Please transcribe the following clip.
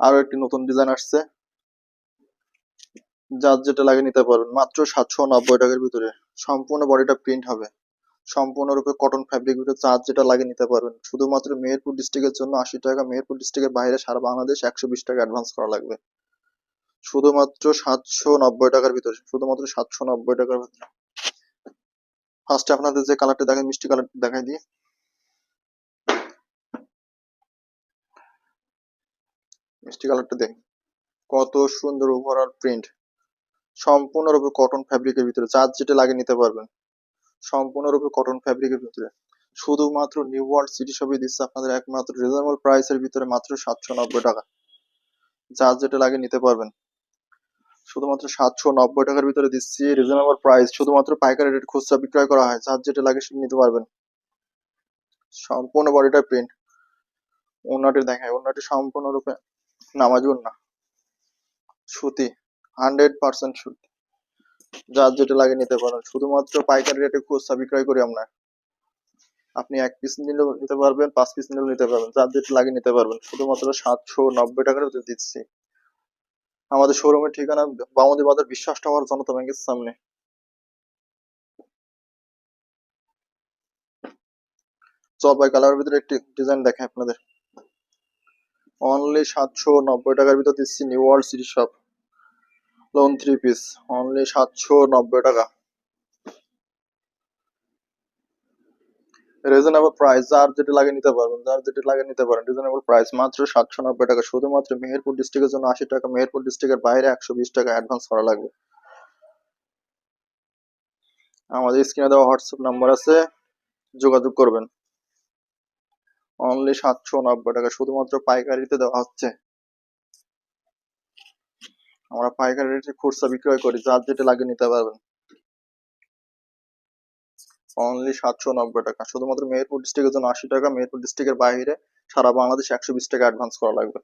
আরও একটি নতুন ডিজাইন আসছে। যার যেটা লাগে নিতে পারবেন, মাত্র সাতশো নব্বই টাকার ভিতরে। সম্পূর্ণ বডিটা প্রিন্ট হবে। সম্পূর্ণরূপে কটন ফ্যাব্রিক ভিতরে চার্জ যেটা লাগে নিতে পারবেন। শুধুমাত্র মেহেরপুর ডিস্ট্রিক্টের জন্য আশি টাকা, মেহেরপুর ডিস্ট্রিক্টের বাইরে সারা বাংলাদেশ একশো বিশ টাকা অ্যাডভান্স করা লাগবে। শুধুমাত্র সাতশো নব্বই টাকার ভিতরে, শুধুমাত্র সাতশো নব্বই টাকার ভিতরে। ফার্স্টে আপনাদের যে কালারটা দেখেন মিষ্টি কালারটা দেখাই দিই। মিষ্টি কালারটা দেখেন কত সুন্দর ওভারঅল প্রিন্ট সম্পূর্ণরূপে কটন ফ্যাব্রিকের ভিতরে চার্জ যেটা লাগে নিতে পারবেন। সম্পূর্ণরূপে কটন ফ্যাব্রিকের ভিতরে। শুধুমাত্র নিউ ওয়ার্ল্ড সিটি শপে দিচ্ছে আপনাদের একমাত্র রিজনেবল প্রাইসের ভিতরে মাত্র সাতশো নব্বই টাকা। চার্জ যেটা লাগে নিতে পারবেন। শুধুমাত্র সাতশো নব্বই টাকার ভিতরে দিচ্ছি রিজনেবল প্রাইস শুধুমাত্র পাইকারি রেট খুচরা বিক্রয় করা হয় চার্জ যেটা লাগে সেটা নিতে পারবেন। সম্পূর্ণ বডিটা প্রিন্ট ওনাটি দেখায় ওনাটি সম্পূর্ণরূপে নামাজুন না। সুতি হান্ড্রেড পার্সেন্ট সুতি। যার যেটা লাগে নিতে পারেন শুধুমাত্র পাইকারি রেটে খুচরা বিক্রয় করি আমরা। আপনি এক পিস নিলেও নিতে পারবেন, পাঁচ পিস নিলেও নিতে পারবেন। যার যেটা লাগে নিতে পারবেন। শুধুমাত্র সাতশো নব্বই টাকার দিচ্ছি। আমাদের শোরুমের ঠিকানা বামদি বাজার বিশ্বাস টাওয়ার, জনতা ব্যাংকের সামনে। জলপাই কালারের ভিতরে একটি ডিজাইন দেখে আপনাদের। অনলি সাতশো নব্বই টাকার ভিতর দিচ্ছি new world city shop loan three piece only সাতশো নব্বই টাকা। রিজনেবল প্রাইস যার যেটা লাগে নিতে পারবেন, যার যেটা লাগে নিতে পারেন। রিজনেবল প্রাইস মাত্র সাতশো নব্বই টাকা। শুধুমাত্র মেহেরপুর ডিস্ট্রিক্টের জন্য আশি টাকা। মেহেরপুর ডিস্ট্রিক্টের বাইরে একশো বিশ টাকা অ্যাডভান্স করা লাগবে। আমাদের স্ক্রিনে দেওয়া হোয়াটসঅ্যাপ নাম্বার আছে। যোগাযোগ করবেন। অনলি সাতশো নব্বই টাকা। শুধুমাত্র পাইকারিতে দেওয়া হচ্ছে। আমরা পাইকারি রেটে খুচরা বিক্রয় করি, যার যেটা লাগে নিতে পারবেন। অনলি সাতশো নব্বই টাকা। শুধুমাত্র মেহেরপুর ডিস্ট্রিক্টের জন্য আশি টাকা। মেহেরপুর ডিস্ট্রিক্টের বাইরে সারা বাংলাদেশ একশো বিশ টাকা অ্যাডভান্স করা লাগবে।